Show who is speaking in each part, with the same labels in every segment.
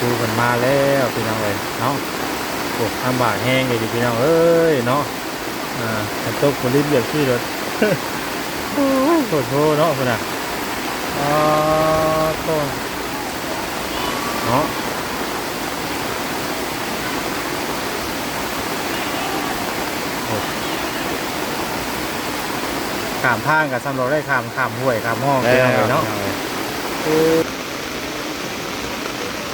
Speaker 1: ครูเพิ่นมาแล้วพี่น้องเอ้ยเนาะโอ้ทำบากแห้งเลยดิพี่น้องเอ้ยเนาะอ่าแต่ตกคนลิ้นเลือกที่รถโอ้ยโทษโทษเนาะพุ่นน่ะอ๋อโทษเนาะโอ้ขามทางกับสำรองได้ขามขามห้วยขามห้องพี่น้องเอ้ยเนาะ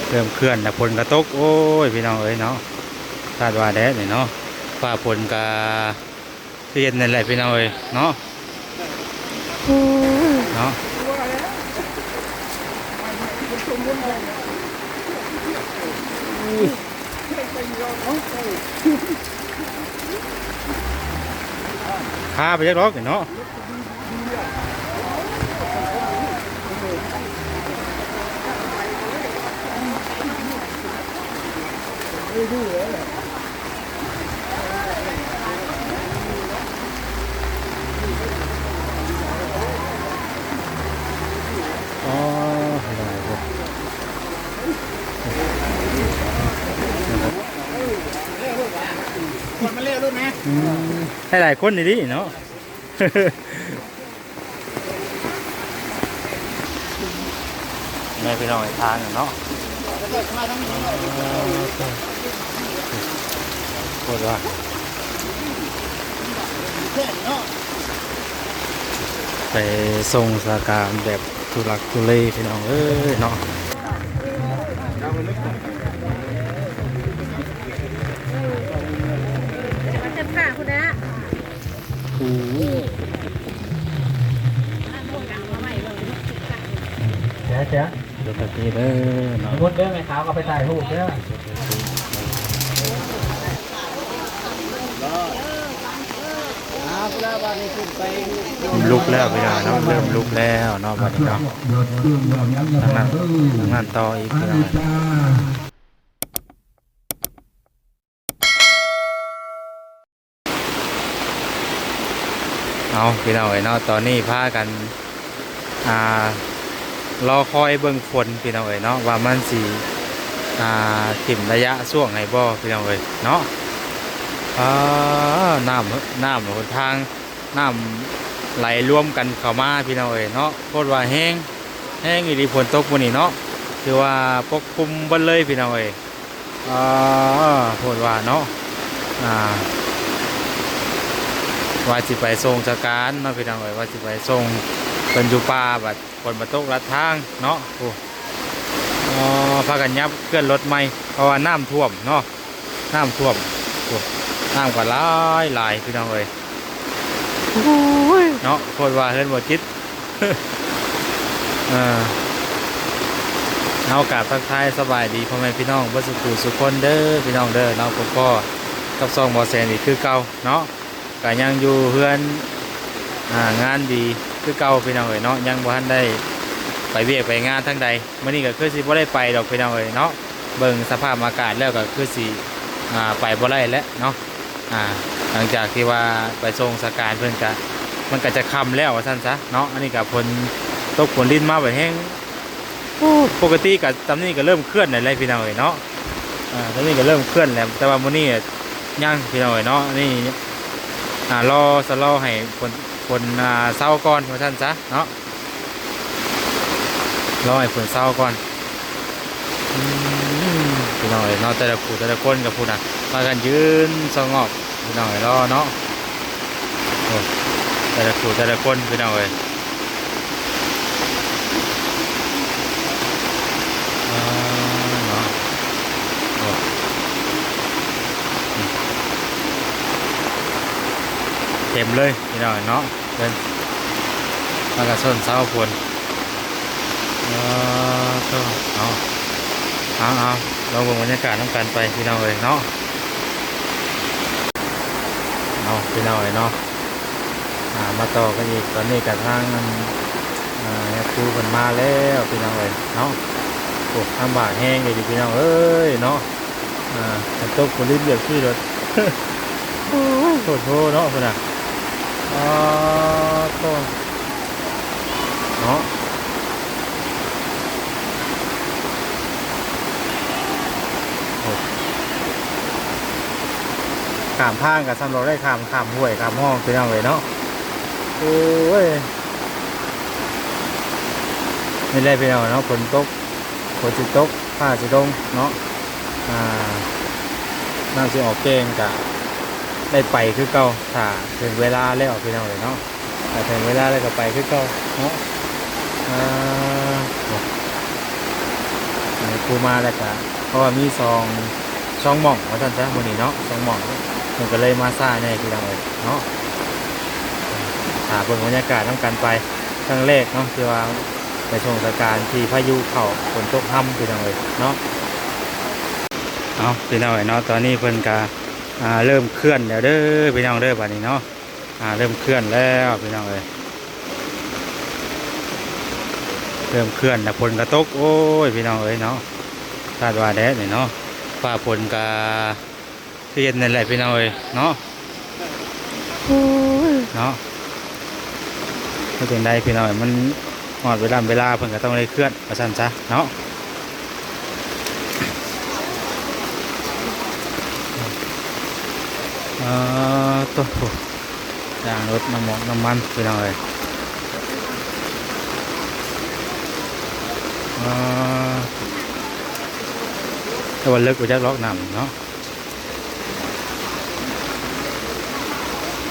Speaker 1: เริ่มเคลื่อนแต่ฝนกระตกโอ้ยพี่น้องเอ้ยเนาะคาดว่าแดดนี่เนาะฟ้าฝนกะเย็นนั่นแหละพี่น้องเอ้ยเนาะเนาะพาไปยักรอกนี่เนาะ อ๋อได้ครับ
Speaker 2: คนมาเร็วรุ่นนะ
Speaker 1: อืมให้หลายคนนี่ดิเนาะ แม่พี่น้องไอ้ทางน่ะเนาะ โคตรว่า
Speaker 2: แค่เนาะ
Speaker 1: ไปส่งสาการแบบทุลักทุเลพี่น้องเอ้ยเนาะ แบบนี้เด้อเนาะ
Speaker 2: มดเด้อไหมครับเอาไปถ่ายรูปเด้อครับแล้ววันนี้ขึ้นไป
Speaker 1: ลุกแล้วพี่น้องเนาะเริ่มลุกแล้วเนาะบัดนี้เนาะ
Speaker 3: ยอดเครื่องยอดยังยอด
Speaker 1: ทางนั้น
Speaker 3: เออ
Speaker 1: ทางนั้นต่ออีก
Speaker 3: อั
Speaker 1: พี่
Speaker 3: น
Speaker 1: น้อง
Speaker 3: นี้จ้า
Speaker 1: เอาพี่น้องเอ้ยเนาะตอนนี้พากันอ่า รอคอยเบิ่งฝนพี่น้องเอ้ยเนาะว่ามันสิอ่าถิ่มระยะช่วงไหนบ่พี่น้องเอ้ยเนาะอ่าน้ำน้ำหนทางน้ำไหลรวมกันเข้ามาพี่น้องเอ้ยเนาะโคตรว่าแห้งแห้งอีหลีฝนตกมื้อนี้เนาะถือว่าปกคลุมบิดเลยพี่น้องเอ้ยอ่าโคตรว่าเนาะอ่าว่าสิไปส่งสการเนาะพี่น้องเอ้ยว่าสิไปส่ง เป็นอยู่ป่าบัดฝนมาตกลัดทางเนาะโอ้อ๋อพากันยับเคลื่อนรถใหม่เพราะว่าน้ำท่วมเนาะน้ำท่วมโอ้น้ำก็หลายหลายพี่น้องเอ้ยเนาะโคตรว่าเฮิรนบ่จิตเออเอาโอกาสทักทายสบายดีพ่อแม่พี่น้องบ่สุขุสุขคนเด้อพี่น้องเด้อเนาะผมก็กับซองบ่แซนอีกคือเก่าเนาะก็ยังอยู่เพื่อนอ่างานดี คือเก่าพี่น้องเอ๋ยเนาะยังบ่ทันได้ไปเวียกไปงานทั้งใดมื้อนี้ก็คือสิบ่ได้ไปดอกพี่น้องเอ๋ยเนาะเบิ่งสภาพอากาศแล้วก็คือสิอ่าไปบ่ได้แล้วเนาะอ่าหลังจากที่ว่าไปส่งสการเพิ่นก็มันก็จะค่ำแล้วว่าซั่นซะเนาะอันนี้ก็ฝนตกฝนลิ้นมาแบบแห้งปกติก็ตำนี้ก็เริ่มเคลื่อนแล้วเลยพี่น้องเอ๋ยเนาะอ่าตำนี้ก็เริ่มเคลื่อนแล้วแต่ว่ามื้อนี้ยังพี่น้องเอ๋ยเนาะนี่อ่ารอสะรอให้คน คนอ่าเศร้าก่อนว่าท่านซะเนาะรอให้คนเศร้าก่อนพี่น้องเอ๋ยเนาะแต่ละผู้แต่ละคนกับผู้น่ะมากันยืนสงบพี่น้องเอ๋ยรอเนาะแต่ละผู้แต่ละคนพี่น้องเอ๋ยอ่าเนาะโอ้ เต็มเลยพี่น้องเนาะเดินมากระส้นเสาฝนเออก็เอาเอาเอาเราเบิ่งบรรยากาศน้ำกันไปพี่น้องเลยเนาะเอาพี่น้องเลยเนาะอ่ามาต่อกันอีกตอนนี้กับทางนั้นอ่าครูเพิ่นมาแล้วพี่น้องเลยเนาะโอ้ทำบากแห้งเลยดิพี่น้องเอ้ยเนาะอ่าตกคนลิ้นเลือกที่รถโอ้ยโทษโทษเนาะพุ่นน่ะ อ๋อก็ขามทางกับสำรอได้ขามขามห่วยขามห้องเป็นยังไงเนาะโอ้ยไม่ได้ไป็นยัเนาะฝนตกฝนจะตกผ้าจะดงเนาะอ่าน่าจะออกเกงกับ ได้ไปคือเก่าถ้าถึงเวลาแล้วพี่น้องเลยเนาะถ้าถึงเวลาแล้วก็ไปคือเก่าเนาะอ่าครูมาแล้วก็เพราะว่ามีซองซองหม่องว่าท่านจ้ะวันนี้เนาะซองหม่องมันก็เลยมาซ่าแน่พี่น้องเลยเนาะถาเบิ่งบรรยากาศน้ำกันไปครั้งแรกเนาะที่ว่าในช่วงสถานการณ์ที่พายุเข้าฝนตกห้ำพี่น้องเลยเนาะเอาพี่น้องเอ้ยเนาะตอนนี้เพิ่นก็ อ่าเริ่มเคลื่อนแล้วเด้อพี่น้องเด้อบัดนี้เนาะอ่าเริ่มเคลื่อนแล้วพี่น้องเอ้ยเริ่มเคลื่อนแล้วฝนก็ตกโอ้ยพี่น้องเอ้ยเนาะคาดว่าแดดนี่เนาะฟ้าฝนก็เย็นนั่นแหละพี่น้องเอ้ยเนาะเนาะไม่เป็นไรพี่น้องเอ้มันหอดเวลาเวลาเพิ่นก็ต้องได้เคลื่อนมาสั่นซะเนาะเอ่อตัวย่างรถน้ำมันน้ำมันไปหน่อยเอ่อแต่วันเลิกกูจะเนาะ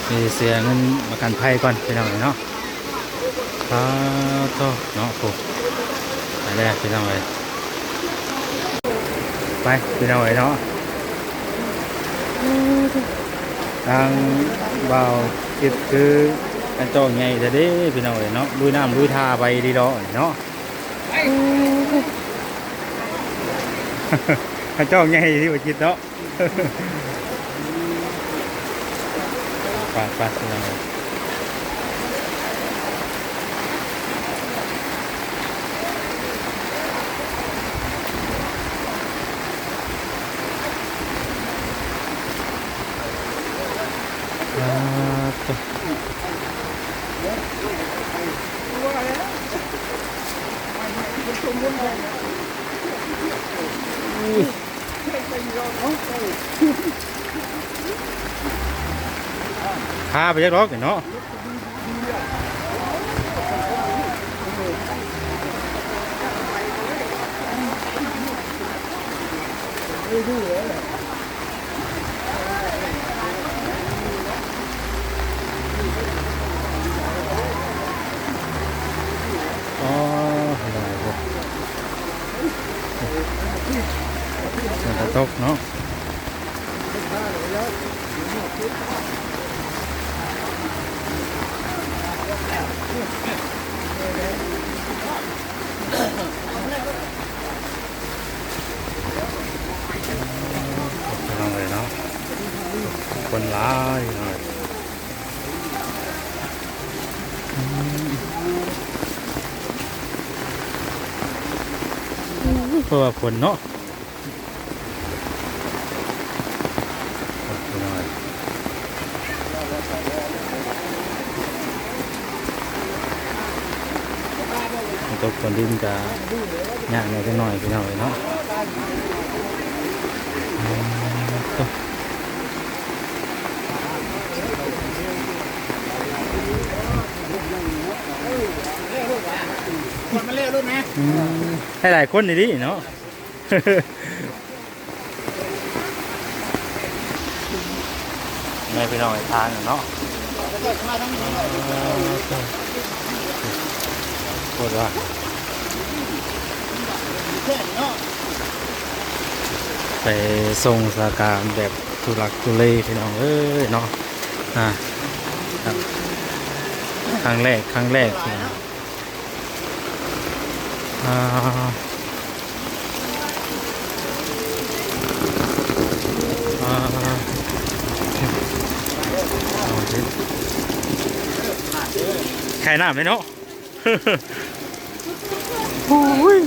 Speaker 1: มีเสียเงินประกันภัยก่อนไปหน่อยเนาะอ่าตัวเนาะปุ๊บไปแล้วไปห ทางเบาจิตคืออันโตใหญ่แต่เด้พี่น้องเอ้ยเนาะลุยน้ำลุยท่าไปดีดอกเนาะอันโตใหญ่ที่ว่าจิตเนาะปาดปาดเลย ตัวพาไปยักรอกเนาะอ๋อได้ครับฝนจะ ตกเนาะไปลองเลยเนาะคนร้ายหน่อยเพราะว่าฝนเนาะไปหน่อย ตกคนดินจะยากหน่อยจังหน่อยพี่น้องเนาะอืมตก
Speaker 2: คนมาเร็วรุ่นนะ
Speaker 1: อืมให้หลายคนนี่ดิเนาะแม่พี่น้องทางเนาะ
Speaker 2: แล้วก็มาทั้งนี้
Speaker 1: โคตรว่าไปส่งสาการแบบทุลักทุเลพี่น้องเอ้ยเนาะอ่าครั้งแรกครั้งแรกพี่น้องอ่าอ่าเอาสิไข่น้ำเลยเนาะ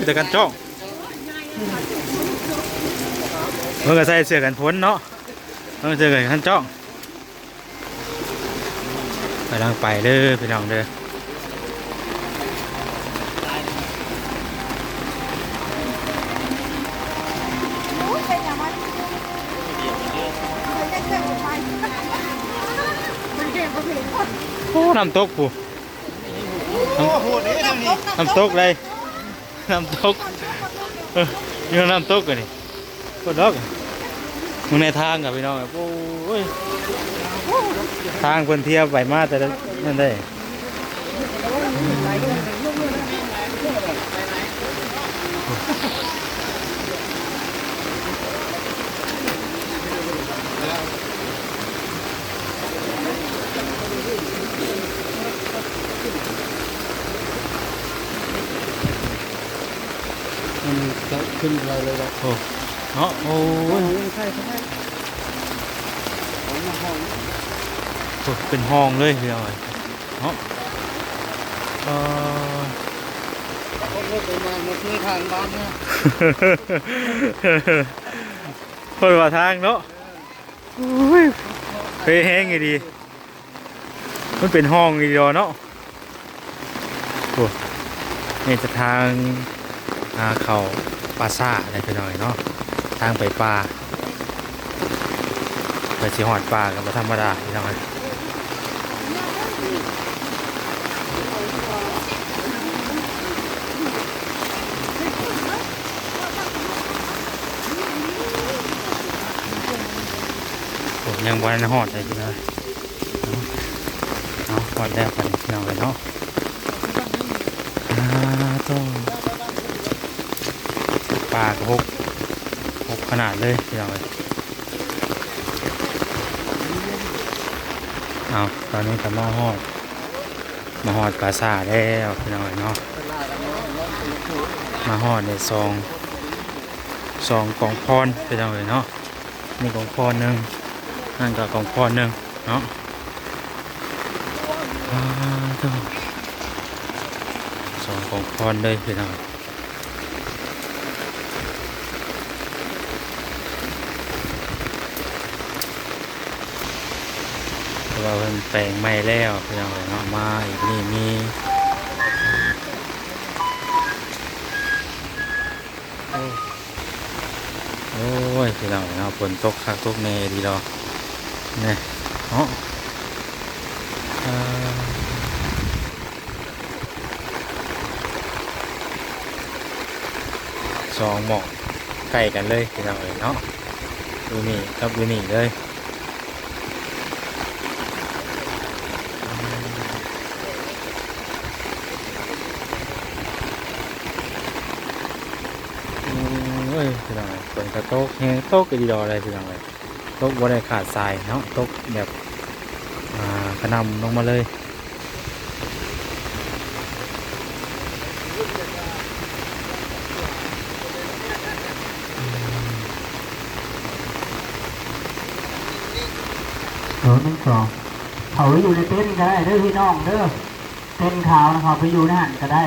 Speaker 1: เจอกันจ้องเมื่อก็ใส่เสื้อกันฝนเนาะเมื่อเจอกันจ้องกำลังไปเด้อพี่น้องเด้อ
Speaker 4: โอ้น้ำ
Speaker 1: ตกผู้
Speaker 2: น้ำ
Speaker 1: ตกเลย น้ำตกเอออยู่น้ำตกกันนี่กดดอกมึงในทางกับพี่น้องโอ้ยทางคนเที่ยวไปมาแต่นั่นได้ จะขึ้นไปเลยโอ้เนาะโอ้ย
Speaker 2: ใช่ใช่
Speaker 1: โอ้เป็นห้องเลยพี่น้องเนาะเออ
Speaker 2: คนรถไปมามาซื้อทางบ้านเนี่ย
Speaker 1: เปิดว่าทางเนาะอุ้ยเคยแห้งไงดี มันเป็นห้องอีเดียวเนาะโอ้นี่จะทางอาเขา ปลาซ่าอะไรไปหน่อยเนาะทางไปป่าไปสิหอดป่ากับธรรมดาพี่น้องยผมยังวันหอดเลยพี่น้องเอาหอดแล้วกันพี่น้องเลยเนาะอ่าต้องป่ากหกหกขนาดเลยพี่น้องเลยเอาตอนนี้ก็มาหอดมาหอดปราสาทแล้วพี่น้องเอ้ยเนาะมาหอดในซองซองกองพรพี่น้องเลยเนาะนี่กองพรหนึ่งนั่นก็กองพรหนึ่งเนาะว้าวเจ้าสองกองพรเลยพี่น้องเพราะ ว่าเพิ่นแปลงใหม่แล้วพี่น้องเอ้ยเนาะมาอีกนี่มีโอ้ยพี่น้องเอ้ยเนาะฝนตกคักตกแน่ดีดอกเนี่ยเนาะสองหมอกใกล้กันเลยพี่น้องเอ้ยเนาะดูนี่กับดูนี่เลย อืมเอ้ย พี่น้องเอ้ยฝนกระตกแฮงตกก็ดีดอกเลยพี่น้องเลยตกบ่ได้ขาดสายเนาะตกแบบอ่ากระนำลงมาเลย
Speaker 4: เออหนึ่งสองเขาไปอยู่ในเต็นท์ก็ได้เด้อพี่น้องเด้อเต็นท์ขาวนะครับไปอยู่ในหันก็ได้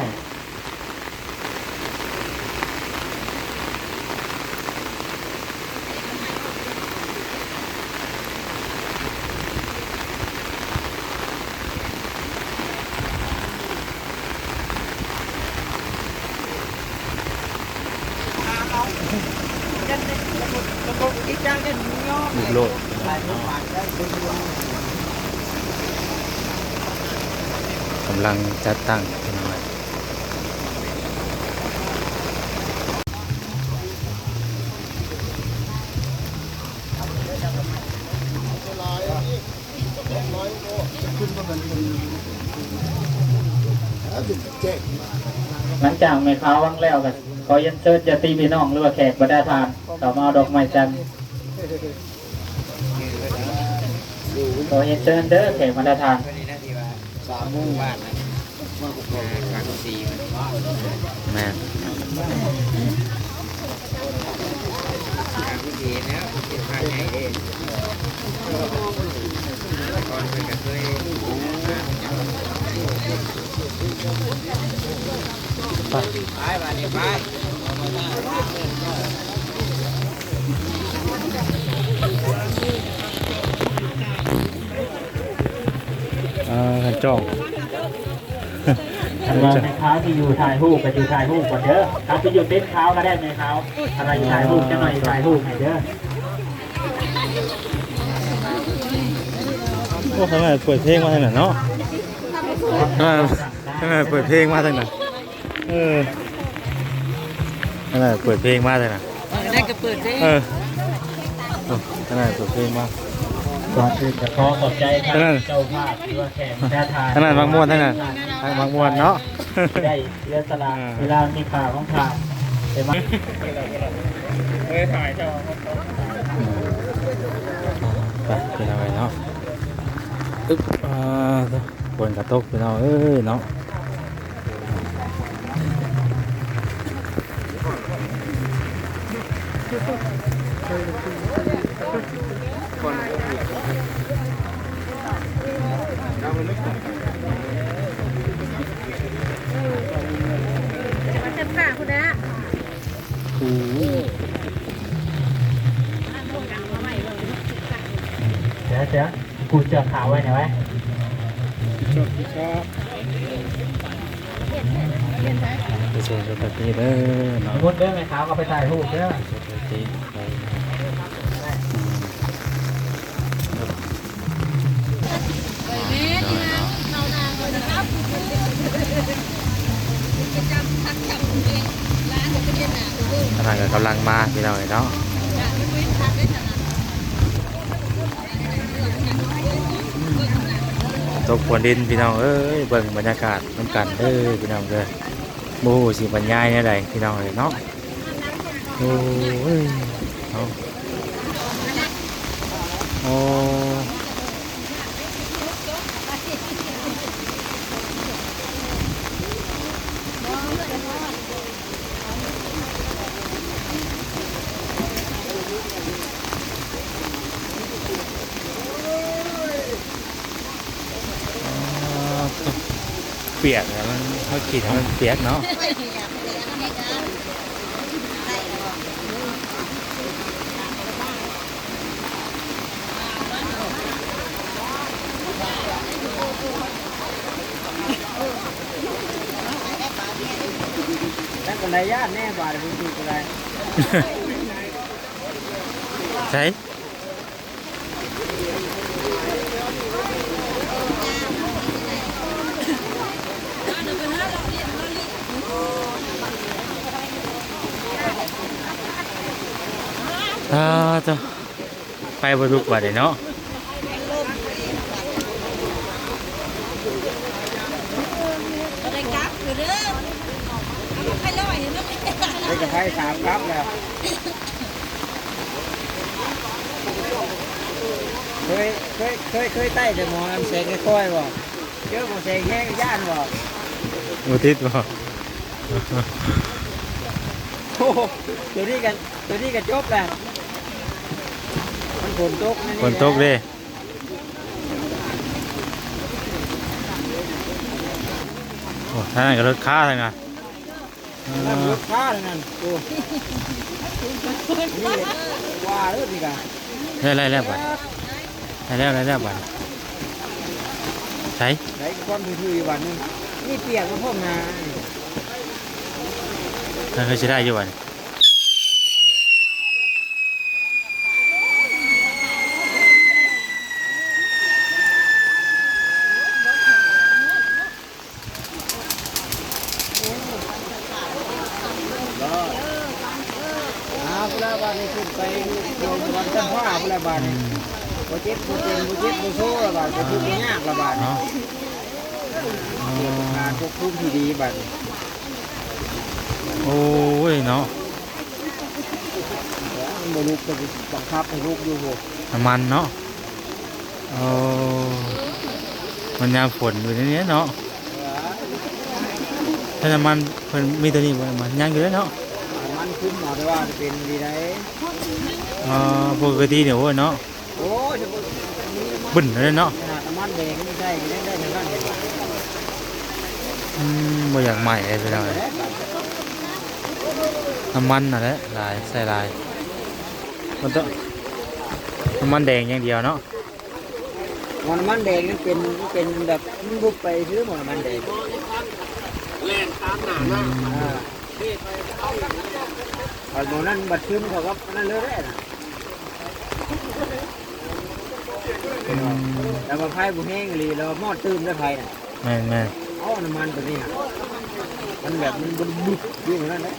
Speaker 4: ำ
Speaker 1: ลังจัดตั้งพี่น้องเอ้ย
Speaker 4: หลังจากไม่ค้าว่างแล้วกันขอเยันเชิญจะตีพี่น้องหรือว่าแขกบรรดาทานต่อมาเอาดอกไม้จันทร์ขอเยันเชิญเด้อแขกบรรดาทาน
Speaker 2: สามโมงบ้านนะมากุกกองกลางสี่มัน
Speaker 1: แม่น
Speaker 2: กลางสี่แล้วเป็นทางไหนเด้ก่อนเพิ่นก็เคย
Speaker 1: ไป
Speaker 2: ไปบ้านนี้ไป
Speaker 1: จ้อง
Speaker 4: อันว่าแม่ค้าที่อยู่ถ่ายรูปไปอยู่ถ่ายรูปก่อนเด้อครับไปอยู่เต็นท์ขาวก็ได้ไหมครับอะไรอยู่ถ่ายรูปจะหน่อยถ่ายรูปให้เด้อ
Speaker 1: โอ้ทำไมเปิดเพลงมาให้หน่อยเนาะ
Speaker 4: เเอ
Speaker 1: อเออเปิดเพลงมาทางนั้นเออเออเปิดเพลงมาทางนั้น
Speaker 3: ได้ก็เปิดได้
Speaker 1: เออโอ้ทางนั้นเปิดเพลงมา
Speaker 4: ก่อนอื่นจะ ขอขอบใจทาง
Speaker 1: เออ
Speaker 4: เจ้าภาพที่ว่าแขกแท้ทาย
Speaker 1: ทางนั้นบางม่วนทางนั้นทางบางม่วนเนาะ
Speaker 4: ได้เรือสลา
Speaker 1: อ่า
Speaker 4: เวลามีข่าวของข่าวเห็นไหมเออถ่ายเจ้า
Speaker 1: ไปพี่น้องเอ้ยเนาะอึ๊บอ่าฝนกระตกพี่น้องเอ้ยเนาะ โอ้โห
Speaker 4: เดี๋ยวเดี๋ยวกูเจอข่าวไว้หน่อยไว้
Speaker 1: ไปเชิญสถานที่เด้อเนาะ
Speaker 4: มดเด้อไหมครับเอาไปถ่ายรูปเด้อ
Speaker 1: ขณะกำลังมาพี่น้องเอ้ยเนาะตกฝนดินพี่น้องเอ้ยเบิ่งบรรยากาศน้ำกันเด้อพี่น้องเด้อโอ้สิบรรยายเนี่ยใดพี่น้องเอ้ยเนาะโอ้ยเนาะโอ้ เปียกแล้วมันเขาขีดให้มันเปียกเนาะ
Speaker 2: นั่นก็ไรญาติแน่บาดมันคืออะไร
Speaker 1: ใช่ อ่าจ้ะไปบรรลุกว่าเดี๋ยวเนาะ
Speaker 3: อะไรกักอยู่เด้อเอาไปลอยเห็นไหม
Speaker 2: ได้กับไพ่สามครับแล้วเคยเคยเคยเคยใต้แต่หมอลำเสงค่อยๆบ่เจอหมอเสงแห้งย่านบ่
Speaker 1: อุทิศบ่
Speaker 2: โอ้โหตัวนี้กันตัวนี้กันจบแล้วมัน ฝนตกะ
Speaker 1: ฝนตกเด้โอ้ท่างนั้นก็รถค้าทางนั้น
Speaker 2: นั่นรถค้าเลยนั่นโอ้นี่ว่าเรื่องนี่กัน
Speaker 1: ได้แล้วแล้วบัดได้แล้วได้แล้วบัดใช่
Speaker 2: ไหนความถือๆอยู่วันนึงนี่เปียกมาพ่อมนา
Speaker 1: ถ้าเคยสิได้อยู่บัด
Speaker 2: อ้าวพระบาทนี่ขึ้นไปโยมวันจันทร์ผ้าพระบาทนี่ บ่เจ็บบ่เจ็บบ่เจ็บบ่โซ่ระบาดจะทุกข์ยากระบาดนี่
Speaker 1: เนาะอ๋
Speaker 2: เกี่ยวกับ
Speaker 1: อ
Speaker 2: การควบคุมที่ดีบาดนี่
Speaker 1: โอ้ยเนาะ
Speaker 2: มันบ่ลุกก็บังคับให้ลุกอยู่โห
Speaker 1: น้ำมันเนาะโอ้มันยามฝนอยู่ในนี้เนาะถ้าน้ำมันเพิ่นมีตัวนี้บ่น้ำมันยังอยู่แล้วเนาะ
Speaker 2: มันคุ้มหมอได้ว่าจะเป็นดีได้
Speaker 1: อ๋อปกติเนี่ยโอ้ยเนาะ
Speaker 2: โอ้ยจะบ่มีน้ำมัน
Speaker 1: บึ้นเลยเนาะ
Speaker 2: ขนาดน้ำมันแดงก็ไม่ใช่ก็ได้ได้ในบ้านเห็นบ่
Speaker 1: อืมบ่อยากใหม่เลยไปแล้วน้ำมันน่ะแหละหลายใส่หลายมันต้องน้ำมันแดงอย่างเดียวเนาะ
Speaker 2: หมอน้ำมันแดงนั่นเป็นเป็นแบบมันบุบไปซื้อหมอน้ำมันแดง
Speaker 1: อืม
Speaker 2: อ่าเอาหมอนั่นบัดขึ้นเขาก็นั่นเลยได้นะ
Speaker 1: อืม
Speaker 2: แล้วมาไพ่บุแห้งเลยแล้วมอดตื้มได้ไพ่น่ะ
Speaker 1: แม่นแม่น
Speaker 2: เอาน้ำมันตัวนี้นะมันแบบมันบึ้บึ้อยู่นั่นแหละ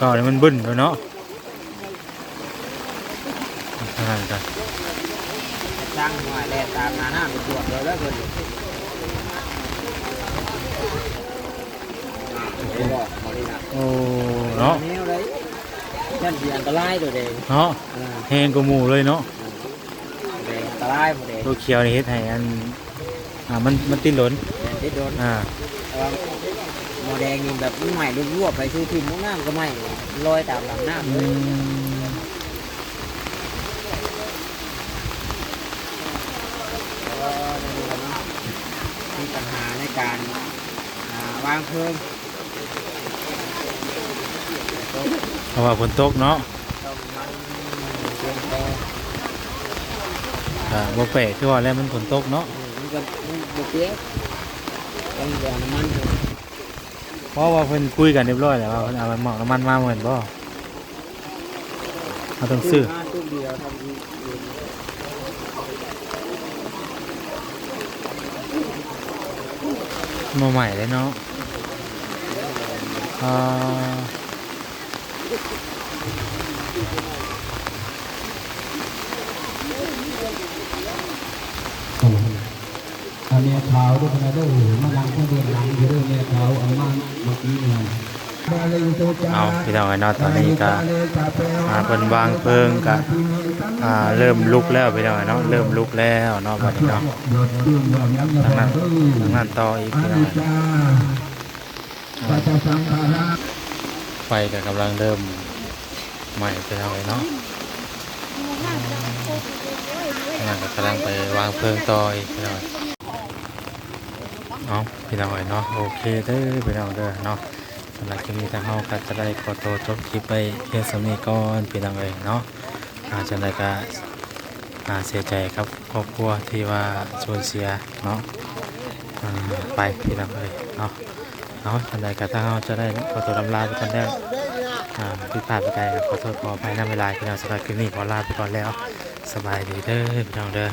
Speaker 1: ก็เลยมันบึ้นแล้วเนาะนั่นกัน
Speaker 2: จ้างหน่อยแลตามหนาหน้าไปตรวจเลยแล้วเพิ่นไปบอกมาเลยนะ
Speaker 1: โอ้เนาะ
Speaker 2: แนวเลยนั่นสิอันตรายตัวเดง
Speaker 1: เนาะ
Speaker 2: อ่า
Speaker 1: แหงกูหมูเลยเนาะ
Speaker 2: เดงอั นตรายหมดเดง
Speaker 1: ตัวเขียวนี่เฮ็ดให้อันอ่ามันมันติดหล่น
Speaker 2: แดงที่โดน
Speaker 1: อ่า
Speaker 2: แต่ว่าหมอแดงนี่แบบมันใหม่รวบๆไปชูทิมน้ำก็ไหม่ลอยตามลำน้ำ
Speaker 1: อื
Speaker 2: เลย
Speaker 1: ม
Speaker 2: เพราะว่านั่นแหละเนาะมีปัญหาในการอ่าวางเพลิง
Speaker 1: เพราะว่าฝนตกเนาะ
Speaker 2: อ่า
Speaker 1: บ่แปลกคือว่าแล้วมันฝนตกเนาะ
Speaker 2: มันก็มันบุกเปี้ยต้องเดี๋ยวน้ำมันอยู่
Speaker 1: เพราะว่าเพิ่นคุยกันเรียบร้อยแล้วว่าเพิ่นเอาหมอกน้ำมันมาเหมือนบ่เราต้องซื้อ
Speaker 2: ห้าตู้เดียวทำอีกอยู่
Speaker 1: มาใหม่เลยเนาะอ่า
Speaker 4: อันนี้ขาวด้วยนะด้วยมาลังคนเดียวลังอยู่ด้วยเนี่ยขาวเอามาเมื่อกี้เนี่ย
Speaker 1: เอาพี่น้องไอ้นาะตอนนี้ก็อาเพิ่นวางเพลิงก็อ่าเริ่มลุกแล้วพี่น้องไอ้นาะเริ่มลุกแล้วเนาะบัดนี้เนาะทางนั้นทางนั้นต่ออีกพี่น้องไฟก็กำลังเริ่มใหม่พี่น้องไอ้นาะทางนั้นก็กำลังไปวางเพลิงต่ออีกพี่น้อง เอาพี่น้องไอ้เนาะโอเคเด้อพี่น้องเด้อเนาะสำหรับคลิปนี้ทางเฮาก็จะได้ขอตัวจบคลิปไปเพียงสำนี้ก่อนพี่น้องเอ้ยเนาะอาจจะได้ก็อ่าเสียใจครับครอบครัวที่ว่าสูญเสียเนาะไปพี่น้องเอ้ยเนาะเนาะจังไดก็ทางเฮาจะได้ขอตัวลำลาไปกันแล้วอ่ผิดพลาดไปไกลขอโทษขออภัยในเวลาพี่น้องสำหรับคลิปนี้ขอลาไปก่อนแล้วสบายดีเด้อพี่น้องเด้อ